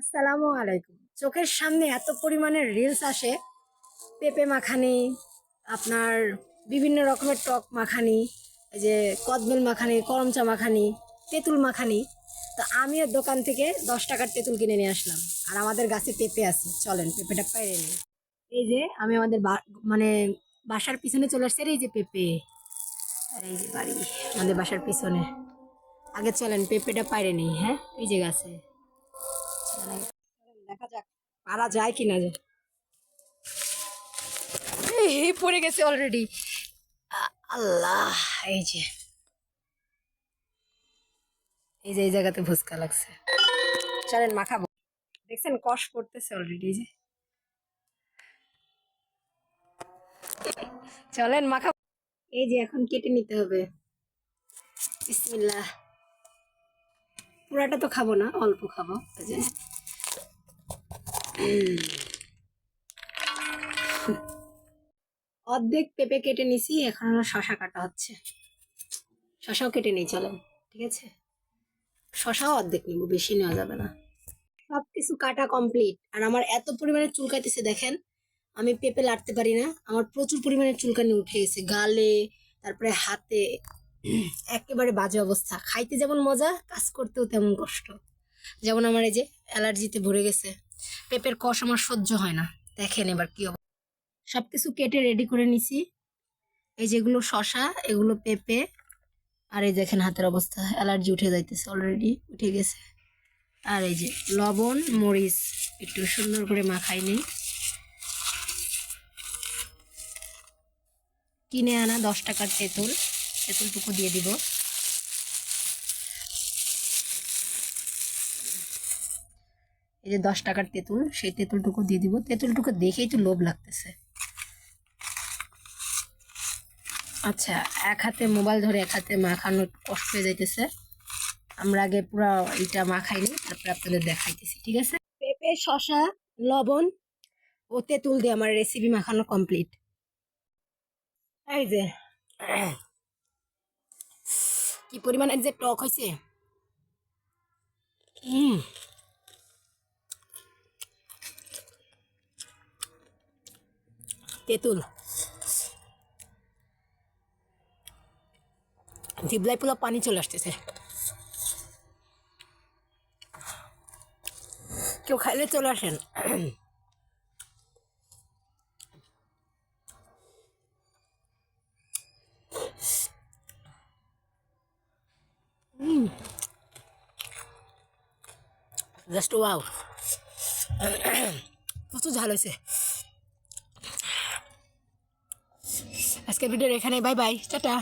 আসসালামু আলাইকুম। চোখের সামনে এত পরিমাণের রিলস আসে, পেঁপে মাখানি, আপনার বিভিন্ন রকমের টক মাখানি যে কদবেল মাখানি, করমচা মাখানি, তেঁতুল মাখানি। তো আমিও দোকান থেকে দশ টাকার তেঁতুল কিনে নিয়ে আসলাম। আর আমাদের গাছে পেঁপে আছে। চলেন, পেঁপেটা পাইরে নিই। এই যে আমি আমাদের মানে বাসার পিছনে চলে আসছি। এই যে পেঁপে। আর এই যে বাড়ি, আমাদের বাসার পিছনে। আগে চলেন, পেঁপেটা পাইরে নিই হ্যাঁ? এই যে গাছে। যাক, পারা যায় কি না যায় পড়ে গেছে অলরেডি আল্লাহ, এই যে। এই যে, এই জায়গাতে ভুসকা লাগছে। চলেন মাখাবো দেখছেন, কষ পড়তেছে অলরেডি যে। চলেন মাখাবো এই যে, এখন কেটে নিতে হবে। বিসমিল্লাহ। পুরাটা তো খাব না, অল্প খাব অর্ধেক পেঁপে কেটে নিছি, এখন শশা কাটা হচ্ছে। শশাও কেটে নিই চলেন ঠিক আছে? শশাও অর্ধেক নিব, বেশি নেওয়া যাবে না। সব কিছু কাটা কমপ্লিট আর আমার এত পরিমাণে চুলকাইতেছে, দেখেন, আমি পেঁপে লাড়তে পারি না। আমার প্রচুর পরিমাণে চুলকানি উঠে গেছে, গালে, তারপরে হাতে। একেবারে বাজে অবস্থা। খাইতে যেমন মজা, কাজ করতেও তেমন কষ্ট। যেমন আমার এই যে অ্যালার্জিতে ভরে গেছে, পেঁপের কষ আমার সহ্য হয় না। দেখেন এবার কি অবস্থা সব কিছু কেটে রেডি করে নিছি। এই যেগুলো শশা, এগুলো পেঁপে, আর এই দেখেন হাতের অবস্থা, অ্যালার্জি উঠে যাইতেছে অলরেডি উঠে গেছে। আর এই যে লবণ, মরিচ, একটু সুন্দর করে মাখাই নেই। কিনে আনা দশ টাকার তেঁতুল। তেঁতুলটুকু দিয়ে দিব। এই যে দশ টাকার তেঁতুল, সেই তেঁতুলটুকু দিয়ে দিব। তেঁতুলটুকু দেখেই তো লোভ লাগতেছে। আচ্ছা এক হাতে মোবাইল ধরে এক হাতে মাখানো কষ্ট হয়ে যাইতেছে। আমরা আগে পুরো এটা মাখাইনি তারপরে আপনাদের দেখাইতেছি, ঠিক আছে? পেঁপে শশা লবণ ও তেঁতুল দিয়ে আমার রেসিপি মাখানো কমপ্লিট এই যে কি পরিমাণে যে টক হয়েছে হুম তেঁতুল। জিবলাই পুরো পানি চলে আসতেছে। কেউ খাইলে চলে আসেন? জাস্ট ওয়াও প্রচুর ঝাল হয়েছে। আজকের ভিডিওর এখানে বাই বাই টাটা।